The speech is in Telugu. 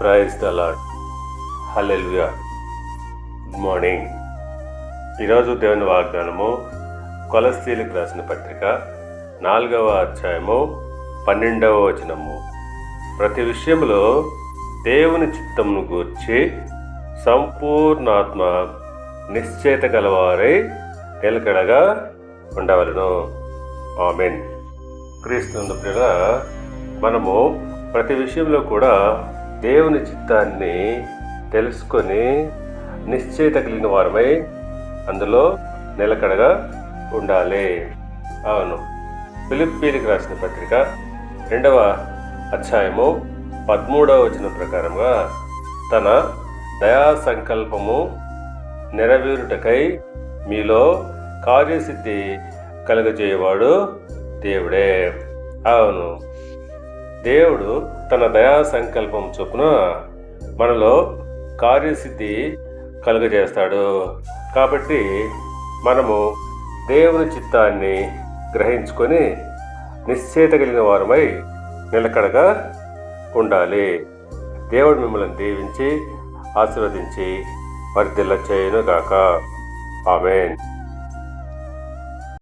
Praise the lord hallelujah. Good morning. ఈరోజు దేవుని వాగ్దానము కొలస్తీలకు రాసిన పత్రిక నాలుగవ అధ్యాయము పన్నెండవ వచనము. ప్రతి విషయంలో దేవుని చిత్తమును గూర్చి సంపూర్ణాత్మ నిశ్చయిత గలవారై నిలకడగా ఉండవలను. ఆమెన్. క్రీస్తు మనము ప్రతి విషయంలో కూడా దేవుని చిత్తాన్ని తెలుసుకొని నిశ్చయిత కలిగిన వారమై అందులో నిలకడగా ఉండాలి. అవును. ఫిలిప్పీలకు రాసిన పత్రిక రెండవ అధ్యాయము పదమూడవ వచనం ప్రకారంగా తన దయా సంకల్పము నెరవేరుటకై మీలో కార్యసిద్ధి కలుగజేయవాడు దేవుడే. అవును. దేవుడు తన దయా సంకల్పం చొప్పున మనలో కార్యసిద్ధి కలుగజేస్తాడు. కాబట్టి మనము దేవుని చిత్తాన్ని గ్రహించుకొని నిశ్చేత కలిగిన వారమై నిలకడగా ఉండాలి. దేవుడు మిమ్మల్ని దీవించి ఆశీర్వదించి వర్ధిల్ల చేయను గాక ఆమెన్.